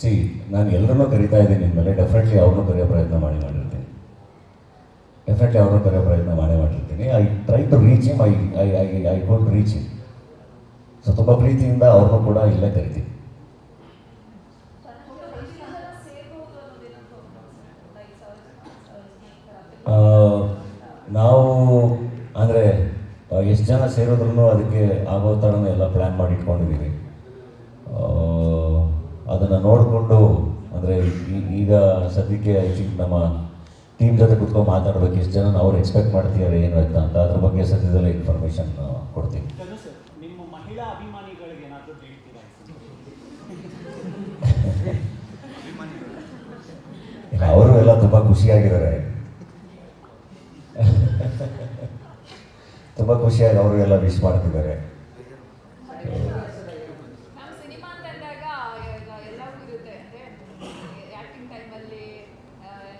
C ನಾನು ಎಲ್ಲರನ್ನೂ ಕರಿತಾ ಇದ್ದೀನಿ ಇನ್ಮೇಲೆ ಡೆಫಿನೆಟ್ಲಿ ಅವ್ರನ್ನೂ ಕರೆಯೋ ಪ್ರಯತ್ನ ಮಾಡಿ ಮಾಡಿರ್ತೀನಿ. ಡೆಫಿನೆಟ್ಲಿ ಅವ್ರನ್ನೂ ಕರೆಯೋ ಪ್ರಯತ್ನ ಮಾಡಿ ಮಾಡಿರ್ತೀನಿ. I try to reach him I I I I don't reach him so ತುಂಬ ಪ್ರೀತಿಯಿಂದ ಅವ್ರನ್ನೂ ಕೂಡ ಇಲ್ಲೇ ಕರಿತೀನಿ. ನಾವು, ಅಂದರೆ ಎಷ್ಟು ಜನ ಸೇರಿದ್ರು ಅದಕ್ಕೆ ಆಗೋ ಥರನೇ ಎಲ್ಲ ಪ್ಲ್ಯಾನ್ ಮಾಡಿ ಇಟ್ಕೊಂಡಿದ್ದೀವಿ ಅದನ್ನು ನೋಡಿಕೊಂಡು ಅಂದರೆ ಈಗ ಸದ್ಯಕ್ಕೆ ಐ ಥಿಂಕ್ ನಮ್ಮ ಟೀಮ್ ಜೊತೆ ಕುತ್ಕೊಂಡು ಮಾತಾಡಬೇಕು ಎಷ್ಟು ಜನ ಅವ್ರು ಎಕ್ಸ್ಪೆಕ್ಟ್ ಮಾಡ್ತಿದ್ದಾರೆ ಏನು ಅಂತ ಅಂತ ಅದ್ರ ಬಗ್ಗೆ ಸದ್ಯದಲ್ಲೇ ಇನ್ಫಾರ್ಮೇಷನ್ ಕೊಡ್ತೀನಿ. ಅವರು ಎಲ್ಲ ತುಂಬ ಖುಷಿಯಾಗಿದ್ದಾರೆ. ತುಂಬ ಖುಷಿಯಾಗಿ ಅವರು ಎಲ್ಲ ವಿಶ್ ಮಾಡ್ತಿದ್ದಾರೆ.